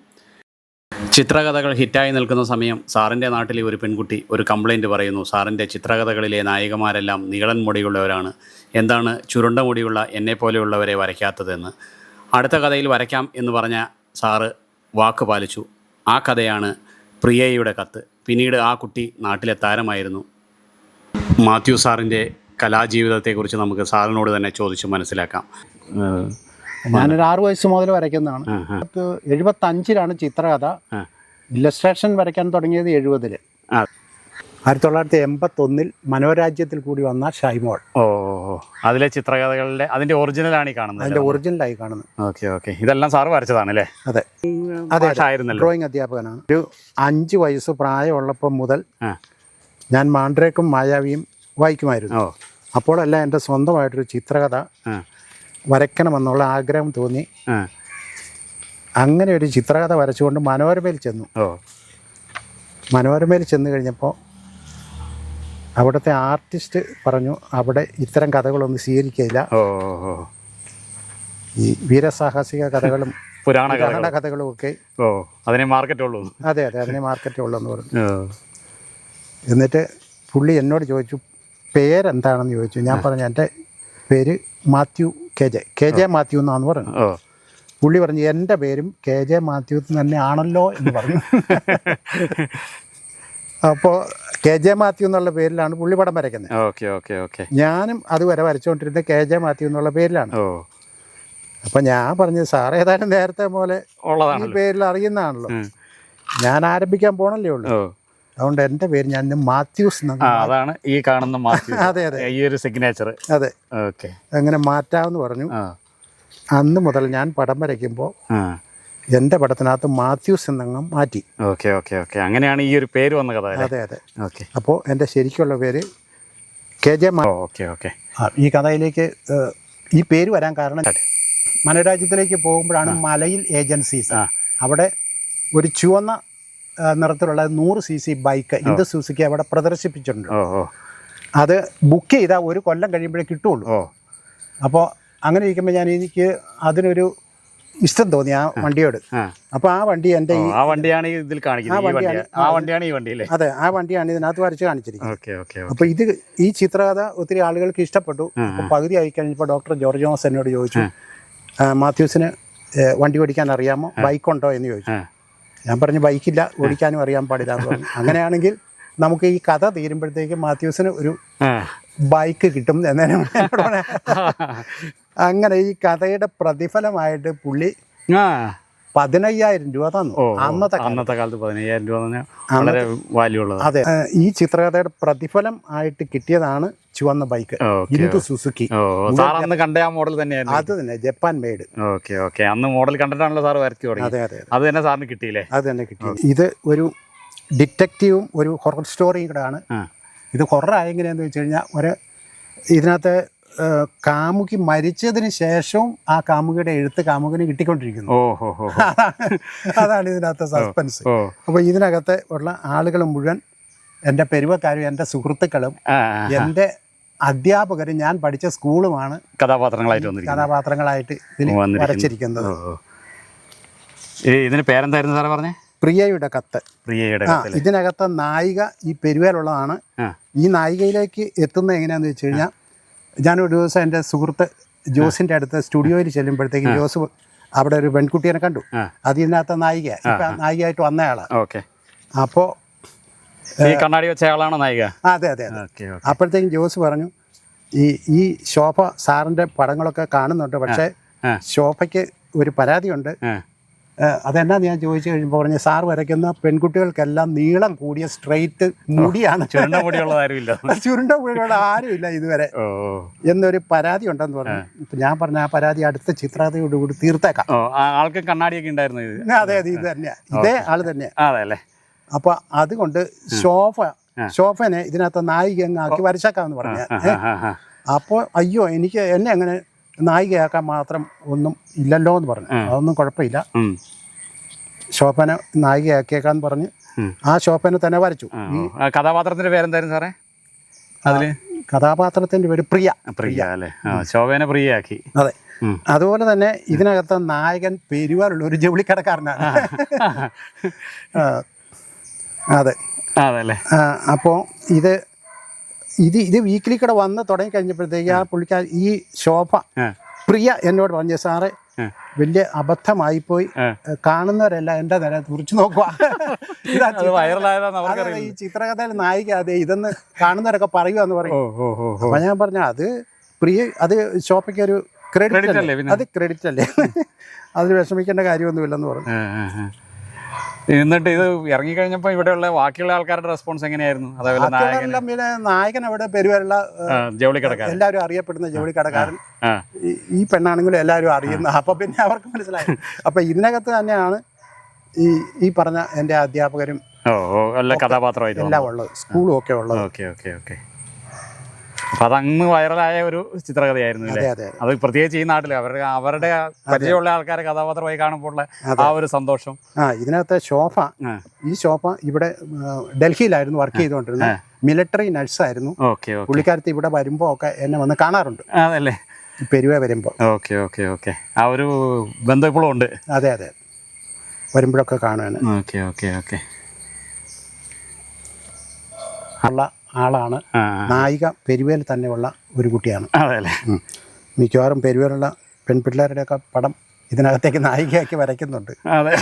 ചിത്രകഥകൾ ഹിറ്റായി നിൽക്കുന്ന സമയം സാറിന്റെ നാട്ടിലെ ഒരു പെൺകുട്ടി ഒരു കംപ്ലൈന്റ് പറയുന്നു സാറിന്റെ ചിത്രകഥകളിലെ നായികമാരെല്ലാം നീളൻ മുടിയുള്ളവരാണ്. എന്താണ് ചുരുണ്ട മുടിയുള്ള എന്നെപ്പോലെയുള്ളവരെ വരയ്ക്കാത്തതെന്ന്? അടുത്ത കഥയിൽ വരയ്ക്കാം എന്ന് പറഞ്ഞ സാറ് വാക്ക് പാലിച്ചു. ആ കഥയാണ് പ്രിയയുടെ കത്ത്. പിന്നീട് ആ കുട്ടി നാട്ടിലെ താരമായിരുന്നു. മാത്യു സാറിന്റെ കലാജീവിതത്തെക്കുറിച്ച് നമുക്ക് സാറിനോട് തന്നെ ചോദിച്ച് മനസ്സിലാക്കാം. ഞാനൊരു ആറു വയസ്സ് മുതൽ വരയ്ക്കുന്നതാണ്. എഴുപത്തി അഞ്ചിലാണ് എഴുപത്തഞ്ചിലാണ് ചിത്രകഥ. ഇല്ലസ്ട്രേഷൻ വരയ്ക്കാൻ തുടങ്ങിയത് എഴുപതിൽ. ആയിരത്തി തൊള്ളായിരത്തി എൺപത്തൊന്നിൽ മനോരാജ്യത്തിൽ കൂടി വന്ന ഷൈമോൾ. ഓ അതിലെ ചിത്രകഥകളുടെ അതിന്റെ ഒറിജിനലാണ് ഈ കാണുന്നത് അതിന്റെ ഒറിജിനലായി കാണുന്നത്. Okay okay. ഇതെല്ലാം സാർ വരച്ചതാണ് അല്ലേ അതെ അതെ. ഡ്രോയിങ് അധ്യാപകനാണ്. ഒരു അഞ്ച് വയസ്സ് പ്രായമുള്ളപ്പം മുതൽ ഞാൻ മാണ്ട്രേക്കും മായാവിയും വായിക്കുമായിരുന്നു. അപ്പോഴല്ല എന്റെ സ്വന്തമായിട്ടൊരു ചിത്രകഥ വരയ്ക്കണമെന്നുള്ള ആഗ്രഹം തോന്നി. അങ്ങനെ ഒരു ചിത്രകഥ വരച്ചുകൊണ്ട് മനോരമയിൽ ചെന്നു. മനോരമയിൽ ചെന്ന് കഴിഞ്ഞപ്പോൾ അവിടുത്തെ ആർട്ടിസ്റ്റ് പറഞ്ഞു അവിടെ ഇത്തരം കഥകളൊന്നും സ്വീകരിക്കില്ല ഈ വീരസാഹസിക കഥകളും പുരാണ പുരാണ കഥകളും. ഒക്കെ ഓ അതിനെ മാർക്കറ്റ് ഉള്ളൂ. അതെ അതെ അതിനെ മാർക്കറ്റേ ഉള്ളൂ എന്ന് പറഞ്ഞു. എന്നിട്ട് പുള്ളി എന്നോട് ചോദിച്ചു പേരെന്താണെന്ന് ചോദിച്ചു? ഞാൻ പറഞ്ഞു എന്റെ പേര് Mathew K J. K J Mathew എന്നാന്ന് പറഞ്ഞു. പുള്ളി പറഞ്ഞു എന്റെ പേരും കെ ജെ മാത്യു തന്നെ ആണല്ലോ എന്ന് പറഞ്ഞു. അപ്പോൾ കെ ജെ മാത്യു എന്നുള്ള പേരിലാണ് പുള്ളി പടം വരയ്ക്കുന്നത്. Okay okay okay. ഞാനും അതുവരെ വരച്ചുകൊണ്ടിരുന്നത് കെ ജെ മാത്യു എന്നുള്ള പേരിലാണ്. ഓ. അപ്പം ഞാൻ പറഞ്ഞു സാർ ഏതായാലും നേരത്തെ പോലെ ഈ പേരിൽ അറിയുന്നതാണല്ലോ. ഞാൻ ആരംഭിക്കാൻ പോണല്ലേ ഉള്ളൂ. അതുകൊണ്ട് എന്റെ പേര് ഞാൻ മാത്യൂസ് അതാണ് ഈ കാണുന്ന മാത്യു അതെ അതെ. ഈ ഒരു സിഗ്നേച്ചർ അതെ. ഓക്കെ. അങ്ങനെ മാറ്റാമെന്ന് പറഞ്ഞു. അന്ന് മുതൽ ഞാൻ പടം വരയ്ക്കുമ്പോൾ എന്റെ എന്റെ പടത്തിനകത്ത് മാത്യൂസ് എന്നങ്ങ് മാറ്റി. Okay okay okay. അങ്ങനെയാണ് ഈ ഒരു പേര് വന്ന കഥ അതെ അതെ. ഓക്കെ. അപ്പോൾ എന്റെ ശരിക്കുള്ള പേര് കെ ജെ ഓക്കെ ഓക്കെ. ഈ കഥയിലേക്ക് ഈ പേര് വരാൻ കാരണം മനോരാജ്യത്തിലേക്ക് പോകുമ്പോഴാണ് മലയിൽ ഏജൻസീസ്. അവിടെ ഒരു ചുവന്ന നിറത്തിലുള്ള നൂറ് സി സി ബൈക്ക് ഇന്ത് സൂസിക്ക് അവിടെ പ്രദർശിപ്പിച്ചിട്ടുണ്ട്. അത് ബുക്ക് ചെയ്താൽ ഒരു കൊല്ലം കഴിയുമ്പോഴേ കിട്ടുള്ളൂ. അപ്പോൾ അങ്ങനെ ഇരിക്കുമ്പോൾ ഞാൻ എനിക്ക് അതിനൊരു ഇഷ്ടം തോന്നി ആ വണ്ടിയോട്. അപ്പൊ അപ്പോൾ ആ വണ്ടി എന്റെ ആ വണ്ടിയാണ് ഇതിൽ കാണിക്കുന്നത് ആ വണ്ടിയാണ്. ഈ അതെ ആ വണ്ടിയാണ് ഇതിനകത്ത് വരച്ച് കാണിച്ചിരിക്കുന്നത്. അപ്പോൾ ഇത് ഈ ചിത്രകഥ ഒത്തിരി ആളുകൾക്ക് ഇഷ്ടപ്പെട്ടു. പകുതി ആയി കഴിഞ്ഞപ്പോൾ ഡോക്ടർ ജോർജ് ജോമസ് എന്നോട് ചോദിച്ചു "ആ, മാത്യൂസിന് വണ്ടി ഓടിക്കാൻ അറിയാമോ? ബൈക്കുണ്ടോ എന്ന് ചോദിച്ചു. ഞാൻ പറഞ്ഞു ബൈക്കില്ല ഓടിക്കാനും അറിയാൻ പാടില്ല എന്ന് പറഞ്ഞു. അങ്ങനെയാണെങ്കിൽ നമുക്ക് ഈ കഥ തീരുമ്പോഴത്തേക്ക് മാത്യൂസിന് ഒരു ബൈക്ക് കിട്ടും എന്നതിന് അങ്ങനെ ഈ കഥയുടെ പ്രതിഫലമായിട്ട് പുള്ളി പതിനയ്യായിരം രൂപ തന്നു. അന്നത്തെ. അന്നത്തെ കാലത്ത് പതിനയ്യായിരം രൂപ പറഞ്ഞാൽ വളരെ വാല്യൂ ഉള്ളത് അതെ ഈ ചിത്രകഥയുടെ പ്രതിഫലം ആയിട്ട് കിട്ടിയതാണ് ചുവന്ന ബൈക്ക്. ഇന്ത് സുസുക്കി. അന്ന് കണ്ട ആ മോഡൽ തന്നെയായിരുന്നു. അത് തന്നെ ജപ്പാൻ മെയ്ഡ്. Okay okay. അന്ന് മോഡൽ കണ്ടിട്ടാണല്ലോ സാർ വരച്ചു തുടങ്ങി. അതെ അതെ അതെ. തന്നെ സാറിന് കിട്ടിയില്ലേ? അത് തന്നെ കിട്ടി. ഇത് ഒരു ഡിറ്റക്റ്റീവും ഒരു ഹൊറർ സ്റ്റോറിയും കൂടെയാണ് ആണ്. ഇത് ഹൊറർ ആയെങ്ങനെയാന്ന് വെച്ച് കഴിഞ്ഞാൽ ഒരു ഇതിനകത്ത് കാമുകി മരിച്ചതിന് ശേഷവും ആ കാമുകിയുടെ എഴുത്ത് കാമുകിന് കിട്ടിക്കൊണ്ടിരിക്കുന്നു. അതാണ് ഇതിനകത്തെ സസ്പെൻസ് അപ്പൊ അപ്പോൾ ഇതിനകത്ത് ഉള്ള ആളുകൾ മുഴുവൻ എന്റെ പെരുവക്കാരും എന്റെ സുഹൃത്തുക്കളും എന്റെ അധ്യാപകരും ഞാൻ പഠിച്ച സ്കൂളുമാണ് കഥാപാത്രങ്ങളായിട്ട് കഥാപാത്രങ്ങളായിട്ട് ഇതിന്. വരച്ചിരിക്കുന്നത്. ഇതിന് പേരെന്തായിരുന്നു സാറേ പറഞ്ഞേ? പ്രിയയുടെ കത്ത്. പ്രിയയുടെ ഇതിനകത്തെ നായിക ഈ പെരുവേലുള്ളതാണ്. ഈ നായികയിലേക്ക് എത്തുന്നത് എങ്ങനെയാന്ന് വെച്ച് കഴിഞ്ഞാൽ ഞാൻ ഒരു ദിവസം എന്റെ സുഹൃത്ത് ജോസിന്റെ അടുത്ത് സ്റ്റുഡിയോയിൽ ചെല്ലുമ്പോഴത്തേക്കും ജോസ് അവിടെ ഒരു പെൺകുട്ടിയെ കണ്ടു. അതിനകത്ത് അത് ഇതിനകത്ത് നായിക ഇപ്പം നായികയായിട്ട് വന്നയാളാണ് ഓക്കെ. അപ്പോൾ ഈ കണ്ണാടി വെച്ച ആളാണോ നായിക? അതെ അതെ അതെ. അപ്പോഴത്തേക്കും ജോസ് പറഞ്ഞു ഈ ഈ ശോഭ സാറിന്റെ പടങ്ങളൊക്കെ കാണുന്നുണ്ട് പക്ഷേ. ശോഭയ്ക്ക് ഒരു പരാതിയുണ്ട്. അതെന്നാന്ന് ഞാൻ ചോദിച്ചു കഴിയുമ്പോൾ പറഞ്ഞു സാർ വരയ്ക്കുന്ന പെൺകുട്ടികൾക്കെല്ലാം നീളം കൂടിയ സ്ട്രെയിറ്റ് മുടിയാണ്. ചുരുണ്ട മുടിയുള്ള ആരുമില്ല ചുരുണ്ട മുടിയുള്ള ആരുമില്ല ഇതുവരെ. എന്നൊരു പരാതി ഉണ്ടെന്ന് പറഞ്ഞു. ഇപ്പൊ ഞാൻ പറഞ്ഞ ആ പരാതി അടുത്ത ചിത്രകഥയോടുകൂടി തീർത്തേക്കാം. ഓ ആൾക്ക് കണ്ണാടിയൊക്കെ ഉണ്ടായിരുന്നു ഇത്. അതെ അതെ ഇത് തന്നെയാ. ഇതേ ആൾ തന്നെയാ. അതെ അപ്പോൾ അതുകൊണ്ട് ശോഭ ശോഭനെ ഇതിനകത്ത് നായികങ്ങാക്കി വരച്ചേക്കാന്ന് പറഞ്ഞ. അപ്പോ. അപ്പോൾ അയ്യോ എനിക്ക് എന്നെ അങ്ങനെ നായികയാക്കാൻ മാത്രം ഒന്നും ഇല്ലല്ലോ എന്ന് പറഞ്ഞു. അതൊന്നും കുഴപ്പമില്ല. ശോഭന നായികയാക്കിയേക്കാന്ന് പറഞ്ഞ് ആ ശോഭന തന്നെ വരച്ചു. കഥാപാത്രത്തിന്റെ പേരെന്തായിരുന്നു സാറേ? അതിൽ? കഥാപാത്രത്തിന്റെ പേര് പ്രിയ. പ്രിയ അല്ലേ? ശോഭന പ്രിയയാക്കി. അതെ. അതുപോലെ തന്നെ ഇതിനകത്ത് നായകൻ പെരുവാറുള്ള ഒരു ജൗളിക്കടക്കാരനാണ്. അതെ. അതല്ലേ അപ്പോൾ ഇത് ഇത് ഇത് വീക്കിലി കൂടെ വന്ന് തുടങ്ങി കഴിഞ്ഞപ്പോഴത്തേക്ക് ആ. പുള്ളിക്കാർ ഈ ശോഭ പ്രിയ എന്നോട് പറഞ്ഞു സാറേ വലിയ അബദ്ധമായിപ്പോയി. പോയി കാണുന്നവരെല്ലാം എന്റെ നേരെ കുറിച്ച് നോക്കുക ഈ ചിത്രകഥയിൽ നായിക അതെ ഇതെന്ന് കാണുന്നവരൊക്കെ പറയുക എന്ന് പറയും. അപ്പൊ ഞാൻ പറഞ്ഞ അത് പ്രിയ അത് ഷോപ്പയ്ക്ക് ഒരു ക്രെഡിറ്റ് അല്ലേ? അത് ക്രെഡിറ്റ് അല്ലേ? അതിൽ വിഷമിക്കേണ്ട കാര്യമൊന്നുമില്ലെന്ന് പറഞ്ഞു. എന്നിട്ട് ഇത് ഇറങ്ങി ഇറങ്ങിക്കഴിഞ്ഞപ്പോ ഇവിടെയുള്ള ബാക്കിയുള്ള ആൾക്കാരുടെ റെസ്പോൺസ് എങ്ങനെയായിരുന്നു? അതേപോലെ നായകൻ പിന്നെ നായകൻ അവിടെ പെരുവരുള്ള ജൗളിക്കടക്കാരൻ. എല്ലാവരും അറിയപ്പെടുന്ന ജോലി കടക്കാരൻ ഈ- പെണ്ണാണെങ്കിലും എല്ലാവരും അറിയുന്ന അപ്പൊ പിന്നെ അവർക്ക് മനസ്സിലായി. അപ്പൊ ഇതിനകത്ത് തന്നെയാണ് ഈ ഈ പറഞ്ഞ എന്റെ അധ്യാപകരും എല്ലാ കഥാപാത്രമായിട്ട് എല്ലാം ഉള്ളത്. സ്കൂളും ഒക്കെ ഉള്ളത്. Okay okay okay. അപ്പൊ അതങ്ങ് വൈറലായ ഒരു ചിത്രകഥയായിരുന്നു അല്ലേ അതെ അതെ അത്. പ്രത്യേകിച്ച് ഈ നാട്ടിൽ അവരുടെ അവരുടെ പരിചയമുള്ള ആൾക്കാരെ കഥാപാത്രമായി കാണുമ്പോൾ ആ ഒരു സന്തോഷം. ആ ഇതിനകത്തെ ശോഭ ഈ ശോഭ ഇവിടെ ഡൽഹിയിലായിരുന്നു വർക്ക് ചെയ്തുകൊണ്ടിരുന്നത്. മിലിറ്ററി നഴ്സായിരുന്നു പുള്ളിക്കാരത്തി ഇവിടെ വരുമ്പോ ഒക്കെ എന്നെ വന്ന് കാണാറുണ്ട്. അതല്ലേ? പെരുവേ വരുമ്പോ. വരുമ്പോൾ ഓക്കെ ഓക്കെ ഓക്കെ. ആ ഒരു ബന്ധം ഇപ്പോഴും ഉണ്ട്. അതെ അതെ. വരുമ്പോഴൊക്കെ കാണുവാൻ ഓക്കെ ഓക്കെ ഓക്കെ. ഉള്ള ആളാണ്. നായിക പെരുവേൽ തന്നെയുള്ള ഒരു കുട്ടിയാണ്. മിക്കവാറും പെരുവേലുള്ള പെൺപിള്ളേരുടെയൊക്കെ പടം ഇതിനകത്തേക്ക് നായികയാക്കി വരയ്ക്കുന്നുണ്ട്. അതെ.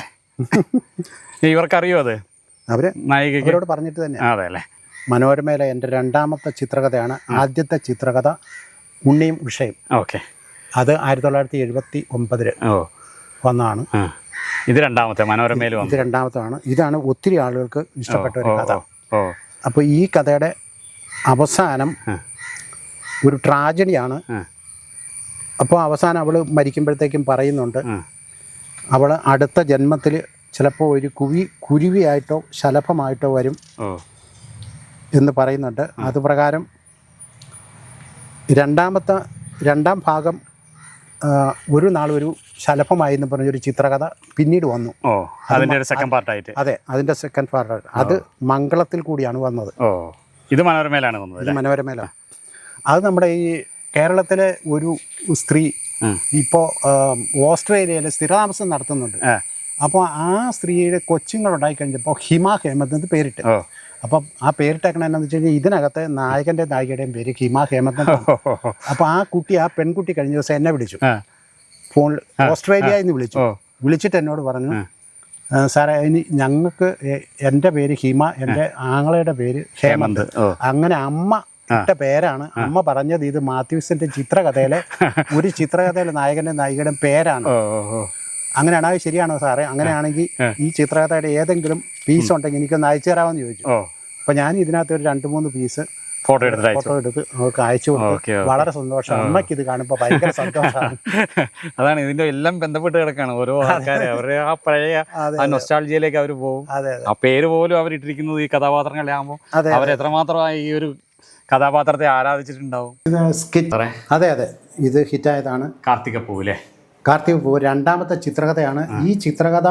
ഇവർക്കറിയോ അത്? അവർ നായികയോട് പറഞ്ഞിട്ട് തന്നെ അതെ അല്ലേ മനോരമയിലെ എന്റെ രണ്ടാമത്തെ ചിത്രകഥയാണ് ആദ്യത്തെ ചിത്രകഥ ഉണ്ണിയും ഉഷയും. ഓക്കെ. അത് ആയിരത്തി തൊള്ളായിരത്തി എഴുപത്തി ഒമ്പതിൽ ഓ വന്നതാണ് ഇത് രണ്ടാമത്തെ മനോരമയിൽ ഇത് രണ്ടാമത്തെ രണ്ടാമത്താണ് ഇതാണ് ഒത്തിരി ആളുകൾക്ക് ഇഷ്ടപ്പെട്ട ഒരു കഥ. ഓ. അപ്പോൾ ഈ കഥയുടെ അവസാനം ഒരു ട്രാജഡിയാണ്. അപ്പോൾ അവസാനം അവൾ മരിക്കുമ്പോഴത്തേക്കും പറയുന്നുണ്ട് അവൾ അടുത്ത ജന്മത്തിൽ ചിലപ്പോൾ ഒരു കുവി കുരുവിയായിട്ടോ ശലഭമായിട്ടോ വരും. എന്ന് പറയുന്നുണ്ട്. അതുപ്രകാരം രണ്ടാമത്തെ രണ്ടാം ഭാഗം ഒരു നാൾ ഒരു ശലഭമായി എന്ന് പറഞ്ഞൊരു ചിത്രകഥ പിന്നീട് വന്നു. ഓ അതിന്റെ ഒരു സെക്കൻഡ് പാർട്ടായിട്ട് അതെ അതിന്റെ സെക്കൻഡ് പാർട്ട് അത് മംഗളത്തിൽ കൂടിയാണ് വന്നത്. ഓ ഇത് മനോരമയിലാണ് വന്നത് ഇത് അത് നമ്മുടെ ഈ കേരളത്തിലെ ഒരു സ്ത്രീ ഇപ്പോ ഇപ്പോൾ ഓസ്ട്രേലിയയിൽ സ്ഥിരതാമസം നടത്തുന്നുണ്ട്. അപ്പോൾ ആ സ്ത്രീയുടെ കൊച്ചുങ്ങൾ ഉണ്ടായി കഴിഞ്ഞപ്പോൾ ഹിമ ഹേമന്ത് എന്ന് പേരിട്ട്. അപ്പം ആ പേരിട്ടേക്കണ എന്നാന്ന് വെച്ച് കഴിഞ്ഞാൽ ഇതിനകത്ത് നായകന്റെ നായികയുടെയും പേര് ഹിമ ഹേമന്ത്. അപ്പോൾ ആ കുട്ടി ആ പെൺകുട്ടി കഴിഞ്ഞ ദിവസം എന്നെ വിളിച്ചു. ഫോണിൽ ഓസ്ട്രേലിയയിൽ നിന്ന് വിളിച്ചു. വിളിച്ചിട്ട് എന്നോട് പറഞ്ഞു ആ. "ആ, സാറേ ഇനി ഞങ്ങൾക്ക് എന്റെ പേര് ഹിമ എന്റെ ആങ്ങളയുടെ പേര് ഹേമന്ത്. അങ്ങനെ അമ്മ ഇട്ട പേരാണ് അമ്മ പറഞ്ഞത് ഇത് മാത്യൂസിന്റെ ചിത്രകഥയിലെ ഒരു ചിത്രകഥയിലെ നായകന്റെ നായികയുടെ പേരാണ്. അങ്ങനെയാണോ അത് ശരിയാണോ സാറേ? അങ്ങനെയാണെങ്കിൽ ഈ ചിത്രകഥയുടെ ഏതെങ്കിലും പീസ് ഉണ്ടെങ്കിൽ എനിക്കൊന്ന് അയച്ചു തരാമെന്ന് ചോദിച്ചു. അപ്പൊ ഞാൻ ഇതിനകത്ത് ഒരു രണ്ട് മൂന്ന് പീസ് ഫോട്ടോ എടുത്ത് ഫോട്ടോ എടുത്ത് അവർക്ക് അയച്ചു കൊടുത്തു വളരെ സന്തോഷം. അമ്മയ്ക്ക് ഇത് കാണുമ്പോൾ ഭയങ്കര സന്തോഷമാണ് അതാണ് ഇതിന്റെ എല്ലാം ബന്ധപ്പെട്ട് കിടക്കാണ്. ഓരോ ആൾക്കാരെ അവരുടെ ആ പഴയ ആ നൊസ്റ്റാൾജിയിലേക്ക് അവർ പോകും അതെ അതെ. ആ പേര് പോലും അവരിട്ടിരിക്കുന്നത് ഈ കഥാപാത്രങ്ങളെ ആകുമ്പോൾ എത്രമാത്രം ഈ ഒരു കഥാപാത്രത്തെ ആരാധിച്ചിട്ടുണ്ടാവും? ഇത് സ്കിറ്റ് അതെ അതെ. ഇത് ഹിറ്റായതാണ്. കാർത്തിക പൂവിലെ. കാർത്തിക പൂവ് രണ്ടാമത്തെ ചിത്രകഥയാണ്. ഈ ചിത്രകഥ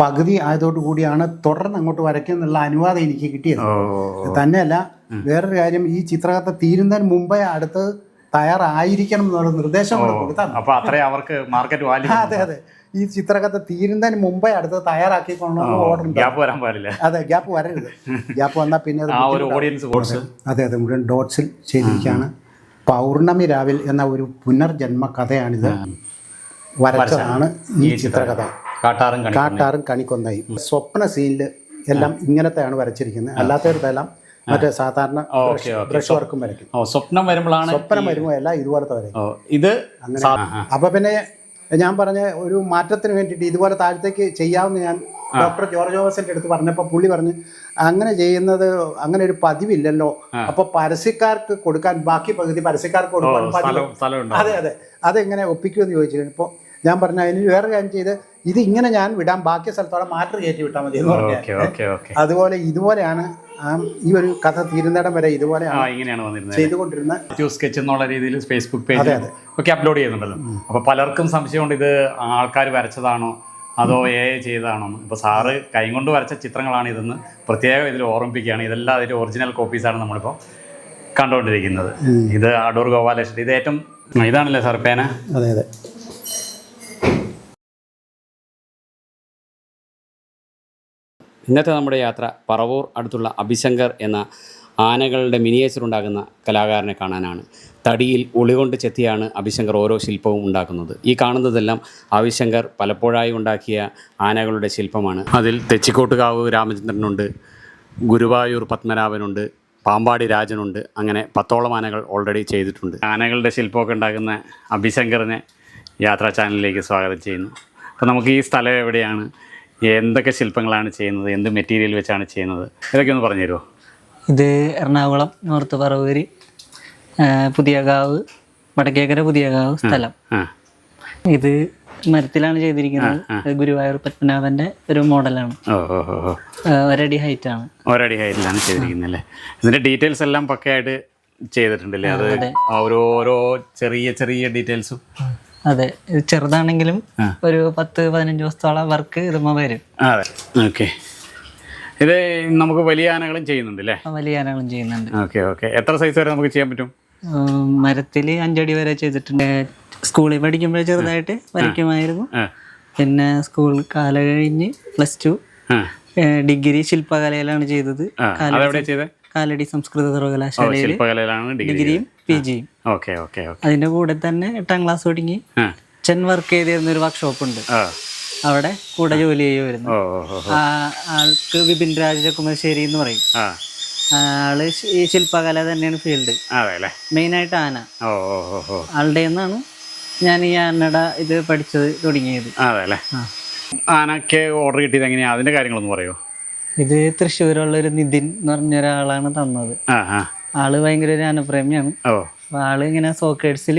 പകുതി ആയതോടു കൂടിയാണ് തുടർന്ന് അങ്ങോട്ട് വരയ്ക്കുന്നുള്ള അനുവാദം എനിക്ക് കിട്ടിയത്. ഓ. തന്നെയല്ല വേറൊരു കാര്യം ഈ ചിത്രകഥ തീരുന്നതിന് മുമ്പേ അടുത്ത് തയ്യാറായിരിക്കണം എന്നുള്ള നിർദ്ദേശം കൂടെ കൊടുത്താണ്. അപ്പൊ അത്രയും അവർക്ക് മാർക്കറ്റ് വാല്യൂ അതെ അതെ. ഈ ചിത്രകഥ തീരുന്നതിന് മുമ്പേ അടുത്ത് തയ്യാറാക്കിക്കൊണ്ടെന്ന് ഓർഡർ ഗ്യാപ്പ് വരാൻ പാടില്ല. അതെ ഗ്യാപ്പ് വരരുത്. ഗ്യാപ്പ് വന്നാൽ പിന്നെ ഓഡിയൻസ് അതെ അതെ മുഴുവൻ ഡോട്ട്സിൽ ചെയ്തിരിക്കുകയാണ്. പൗർണമി രാവിൽ എന്ന ഒരു പുനർജന്മ കഥയാണിത്. വരച്ചതാണ് ഈ ചിത്രകഥ. കാട്ടാറും കാട്ടാറും കണിക്കൊന്നയും. സ്വപ്ന സീനിൽ എല്ലാം ഇങ്ങനത്തെയാണ് വരച്ചിരിക്കുന്നത്. അല്ലാത്തവരുടെല്ലാം മറ്റേ സാധാരണ ഓക്കെ ഓക്കെ. ബ്രഷ് വർക്കും വരയ്ക്കും. ഓ സ്വപ്നം വരുമ്പോഴാണ് സ്വപ്നം വരുമ്പോൾ അല്ല ഇതുപോലത്തെ വരയ്ക്കും. ഓ ഇത് അങ്ങനെ. അപ്പൊ പിന്നെ ഞാൻ പറഞ്ഞ ഒരു മാറ്റത്തിന് വേണ്ടിയിട്ട് ഇതുപോലെ താഴത്തേക്ക് ചെയ്യാവുന്ന ഞാൻ ഡോക്ടർ ജോർജ് ജോസന്റെ അടുത്ത് പറഞ്ഞപ്പോൾ പുള്ളി പറഞ്ഞു അങ്ങനെ ചെയ്യുന്നത് അങ്ങനെ ഒരു പതിവില്ലല്ലോ. അപ്പൊ പരസ്യക്കാർക്ക് കൊടുക്കാൻ ബാക്കി പകുതി പരസ്യക്കാർക്ക് കൊടുക്കാൻ പതിവ് അതെ അതെ. അതെങ്ങനെ ഒപ്പിക്കുമെന്ന് ചോദിച്ചു കഴിഞ്ഞപ്പോ ഞാൻ പറഞ്ഞു അതിന് വേറെ കാര്യം ചെയ്ത് ഇത് ഇങ്ങനെ ഞാൻ വിടാം ബാക്കി സ്ഥലത്തോടെ മാറ്റർ കയറ്റി വിട്ടാൽ മതി എന്ന് പറഞ്ഞു. പറഞ്ഞാൽ ഓക്കെ ഓക്കെ. അതുപോലെ ഇതുപോലെയാണ് ആ ഈ ഒരു കഥ തീരുന്നിടം വരെ ആ ഇതുപോലെയാണ് ഇങ്ങനെയാണ് വന്നിരുന്നത്. ചെയ്തുകൊണ്ടിരുന്ന സ്കെച്ച് എന്നുള്ള രീതിയിൽ ഫേസ്ബുക്ക് പേജ് ഒക്കെ അപ്ലോഡ് ചെയ്യുന്നുണ്ടല്ലോ. അപ്പോൾ പലർക്കും സംശയമുണ്ട് ഇത് ആൾക്കാർ വരച്ചതാണോ അതോ എ ചെയ്തതാണോ? ഇപ്പോൾ സാറ് കൈ കൊണ്ട് വരച്ച ചിത്രങ്ങളാണ് ഇതെന്ന് പ്രത്യേകം ഇതിൽ ഓർമ്മിപ്പിക്കുകയാണ്. ഇതെല്ലാം അതിന്റെ ഒറിജിനൽ കോപ്പീസാണ് നമ്മളിപ്പോൾ കണ്ടുകൊണ്ടിരിക്കുന്നത്. ഇത് അടൂർ ഗോപാലകൃഷ്ണൻ. ഇത് ഏറ്റവും ഇതാണല്ലേ സാർ പേന? അതെ അതെ. ഇന്നത്തെ നമ്മുടെ യാത്ര പറവൂർ അടുത്തുള്ള അഭിശങ്കർ എന്ന ആനകളുടെ മിനിയേച്ചർ ഉണ്ടാകുന്ന കലാകാരനെ കാണാനാണ്. തടിയിൽ ഉളികൊണ്ട് ചെത്തിയാണ് അഭിശങ്കർ ഓരോ ശില്പവും ഉണ്ടാക്കുന്നത്. ഈ കാണുന്നതെല്ലാം അഭിശങ്കർ പലപ്പോഴായി ഉണ്ടാക്കിയ ആനകളുടെ ശില്പമാണ്. അതിൽ തെച്ചിക്കോട്ടുകാവ് രാമചന്ദ്രനുണ്ട് ഗുരുവായൂർ പത്മനാഭനുണ്ട് പാമ്പാടി രാജനുണ്ട് അങ്ങനെ പത്തോളം ആനകൾ ഓൾറെഡി ചെയ്തിട്ടുണ്ട്. ആനകളുടെ ശില്പമൊക്കെ ഉണ്ടാക്കുന്ന അഭിശങ്കറിനെ യാത്രാ ചാനലിലേക്ക് സ്വാഗതം ചെയ്യുന്നു. അപ്പോൾ നമുക്ക് ഈ സ്ഥലം എവിടെയാണ്? എന്തൊക്കെ ശില്പങ്ങളാണ് ചെയ്യുന്നത്? എന്ത് മെറ്റീരിയൽ വെച്ചാണ് ചെയ്യുന്നത്? ഇതൊക്കെ ഒന്ന് പറഞ്ഞു തരുമോ ഇത് എറണാകുളം നോർത്ത് പറവൂര് പുതിയകാവ് വടക്കേക്കര പുതിയകാവ് സ്ഥലം. ഇത് മരത്തിലാണ് ചെയ്തിരിക്കുന്നത്. ഗുരുവായൂർ പത്മനാഭന്റെ ഒരു മോഡലാണ്. ഒരടി ഹൈറ്റ് ആണ്. ഒരടി ഹൈറ്റിലാണ് ചെയ്തിരിക്കുന്നത് അല്ലേ? ഇതിന്റെ ഡീറ്റെയിൽസ് എല്ലാം പക്കയായിട്ട് ചെയ്തിട്ടുണ്ടല്ലേ? അത് ഓരോരോ ചെറിയ ചെറിയ ഡീറ്റെയിൽസും അതെ. ഇത് ചെറുതാണെങ്കിലും ഒരു പത്ത് പതിനഞ്ച് ദിവസത്തോളം വർക്ക് ഇതുമ്മ വരും. അതെ. ഓക്കെ. ഇത് നമുക്ക് വലിയ ആനകളും ചെയ്യുന്നുണ്ട് അല്ലേ വലിയ ആനകളും ചെയ്യുന്നുണ്ട്. Okay okay. എത്ര സൈസ് വരെ നമുക്ക് ചെയ്യാൻ പറ്റും? മരത്തിൽ അഞ്ചടി വരെ ചെയ്തിട്ടുണ്ട്. സ്കൂളിൽ പഠിക്കുമ്പോൾ ചെറുതായിട്ട് വരയ്ക്കുമായിരുന്നു. പിന്നെ സ്കൂൾ കാല കഴിഞ്ഞ് പ്ലസ് ടു. ഡിഗ്രി ശില്പകലയിലാണ് ചെയ്തത്. കാലടി സംസ്കൃത സർവകലാശാലയിൽ ഡിഗ്രിയും പി ജിയും ഓക്കെ ഓക്കെ ഓക്കെ. അതിന്റെ കൂടെ തന്നെ എട്ടാം ക്ലാസ് തുടങ്ങി ചെൻ വർക്ക് ചെയ്തിരുന്ന ഒരു വർക്ക്ഷോപ്പ് ഉണ്ട് അവിടെ കൂടെ ജോലി ചെയ്യുമായിരുന്നു. ആൾക്ക് വിപിൻ രാജകുമാശ്ശേരി എന്ന് പറയും. ആൾ ഈ ശില്പകല തന്നെയാണ് ഫീൽഡ്. അതെ ആയിട്ട് ആന. ആളുടെ നിന്നാണ് ഞാൻ ഈ ആനയുടെ ഇത് പഠിച്ചത് തുടങ്ങിയത്. ആനക്ക് ഓർഡർ കിട്ടിയത് എങ്ങനെയാ? അതിന്റെ കാര്യങ്ങളൊന്നും പറയുമോ ഇത് തൃശ്ശൂരുള്ള ഒരു നിതിൻ എന്ന് പറഞ്ഞ ഒരാളാണ് തന്നത് ആൾ ഭയങ്കര ഒരു അനുപ്രേമിയാണ് ആൾ ഇങ്ങനെ സോക്കേഴ്സിൽ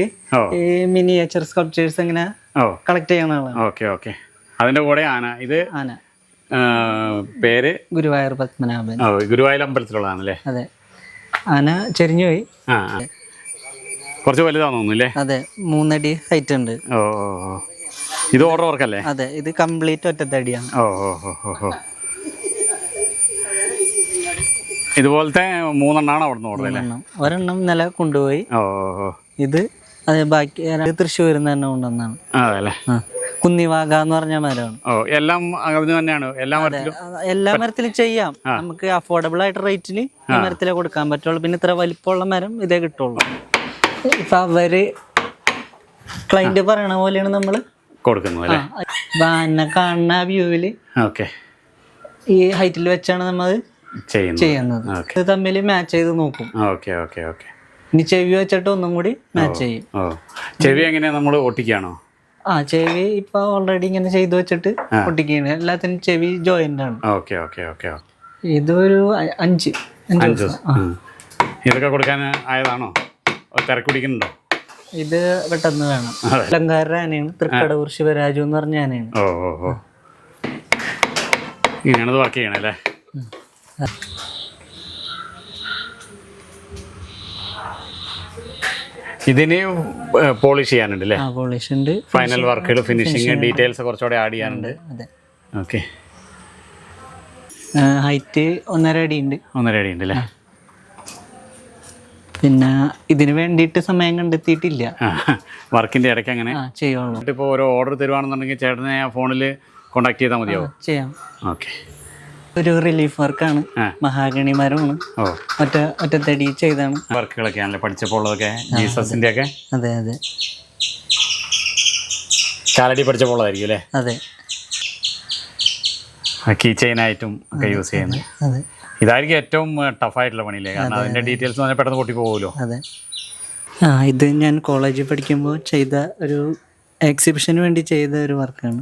ഈ മിനിയേച്ചർ സ്കൾപ്ചേഴ്സ് ഇങ്ങനെ കളക്ട് ചെയ്യുന്ന ആളാണ്. Okay okay. അതിന്റെ കൂടെ ആന. ഇത് ആന. പേര്? ഗുരുവായൂർ പത്മനാഭൻ. ഗുരുവായൂർ അമ്പലത്തിലുള്ളതാണല്ലേ? അതെ. ആന ചെരിഞ്ഞുപോയി ആ ആ. കുറച്ച് വലുതാന്ന് തോന്നുന്നില്ലേ? അതെ മൂന്നടി ഹൈറ്റ് ഉണ്ട്. ഓ ഇത് ഓർഡർ വർക്കല്ലേ? അതെ ഇത് കംപ്ലീറ്റ് ഒറ്റത്തടിയാണ്. ഓ ഓ ഓ ഓ. ഇതുപോലത്തെ അവിടെ അവിടുന്ന് ഓർഡർ ഒരെണ്ണം നില കൊണ്ടുപോയി. ഇത് അതെ ബാക്കി തൃശ്ശൂരിൽ നിന്ന് തന്നെ കൊണ്ടുവന്നാണ് അതെ കുന്നിവാക എന്ന് പറഞ്ഞ മരമാണ്. എല്ലാം തന്നെയാണ്. എല്ലാ മരത്തിലും എല്ലാ മരത്തിലും ചെയ്യാം. നമുക്ക് അഫോർഡബിൾ ആയിട്ട് റേറ്റിൽ ഈ മരത്തിലേ കൊടുക്കാൻ പറ്റുള്ളൂ. പിന്നെ ഇത്ര വലിപ്പമുള്ള മരം ഇതേ കിട്ടുള്ളൂ. ഇപ്പൊ അവർ ക്ലൈന്റ് പറയണ പോലെയാണ് നമ്മൾ. കൊടുക്കുന്നത് കാണുന്ന വ്യൂവിൽ ഓക്കെ. ഈ ഹൈറ്റിൽ വെച്ചാണ് നമ്മൾ ചെയ്യുന്നത്. ഇത് തമ്മിൽ മാച്ച് ചെയ്ത് നോക്കും. ഓക്കെ ഓക്കെ ഓക്കെ ഇനി ചെവി വെച്ചിട്ട് ഒന്നും കൂടി മാച്ച് ചെയ്യും. ചെവി എങ്ങനെയാ നമ്മൾ ഒട്ടിക്കാണോ? ആ ചെവി ഇപ്പൊ ഓൾറെഡി ഇങ്ങനെ ചെയ്തു വെച്ചിട്ട് ഒട്ടിക്കുകയാണ്. എല്ലാത്തിനും ചെവി ജോയിന്റ് ആണ്. ഓക്കെ ഓക്കെ ഓക്കെ ഇതൊരു അഞ്ച്. അഞ്ച്. ഇതൊക്കെ കൊടുക്കാൻ ആയതാണോ? തിരക്കുടിക്കുന്നുണ്ടോ ഇത് പെട്ടെന്ന് വേണം. അലങ്കാരുടെ ആനയാണ്. തൃക്കടവൂർ ശിവരാജു എന്ന് പറഞ്ഞ ആനയാണ്. ഓ ഓ ഓ. ഇങ്ങനെയാണത് വർക്ക് ചെയ്യണല്ലേ ഇതിന് പോളിഷ് ചെയ്യാനുണ്ട് അല്ലേ പോളിഷ് ഉണ്ട്. ഫൈനൽ വർക്കുകൾ ഫിനിഷിങ് ഡീറ്റെയിൽസ് കുറച്ചുകൂടെ ആഡ് ചെയ്യാനുണ്ട്. ഓക്കെ ഹൈറ്റ് ഒന്നര അടി ഉണ്ട്. ഒന്നര അടി ഉണ്ട് അല്ലേ പിന്നെ ഇതിന് വേണ്ടിയിട്ട് സമയം കണ്ടെത്തിയിട്ടില്ല. വർക്കിന്റെ ഇടയ്ക്ക് അങ്ങനെ ചെയ്യുള്ളൂ. ഇപ്പോൾ ഓരോ ഓർഡർ തരുവാണെന്നുണ്ടെങ്കിൽ ചേട്ടനെ ആ ഫോണിൽ കോൺടാക്ട് ചെയ്താൽ മതിയാവും? ചെയ്യാം. ഓക്കെ ഒരു റിലീഫ് വർക്കാണ് ആ. മഹാഗണി മരമാണ് ഓ. ഒറ്റ ഒറ്റത്തടി ചെയ്താണ്. വർക്കുകളൊക്കെ ആണല്ലേ പഠിച്ചപ്പോൾ ജീസസിന്റെ ഒക്കെ അതെ അതെ. കാലടി പഠിച്ചപ്പോൾ ഉള്ളതായിരിക്കും അല്ലേ? അതെ. കീ ചെയിനായിട്ടും ഒക്കെ യൂസ് ചെയ്യുന്നത്. അതെ ഇതായിരിക്കും ഏറ്റവും ടഫായിട്ടുള്ള പണിയില്ലേ? കാരണം അതിന്റെ ഡീറ്റെയിൽസ് പറഞ്ഞാൽ പെട്ടെന്ന് പൊട്ടി പോകുമല്ലോ അതെ. ആ ഇത് ഞാൻ കോളേജിൽ പഠിക്കുമ്പോൾ ചെയ്ത ഒരു എക്സിബിഷന് വേണ്ടി ചെയ്ത ഒരു വർക്കാണ്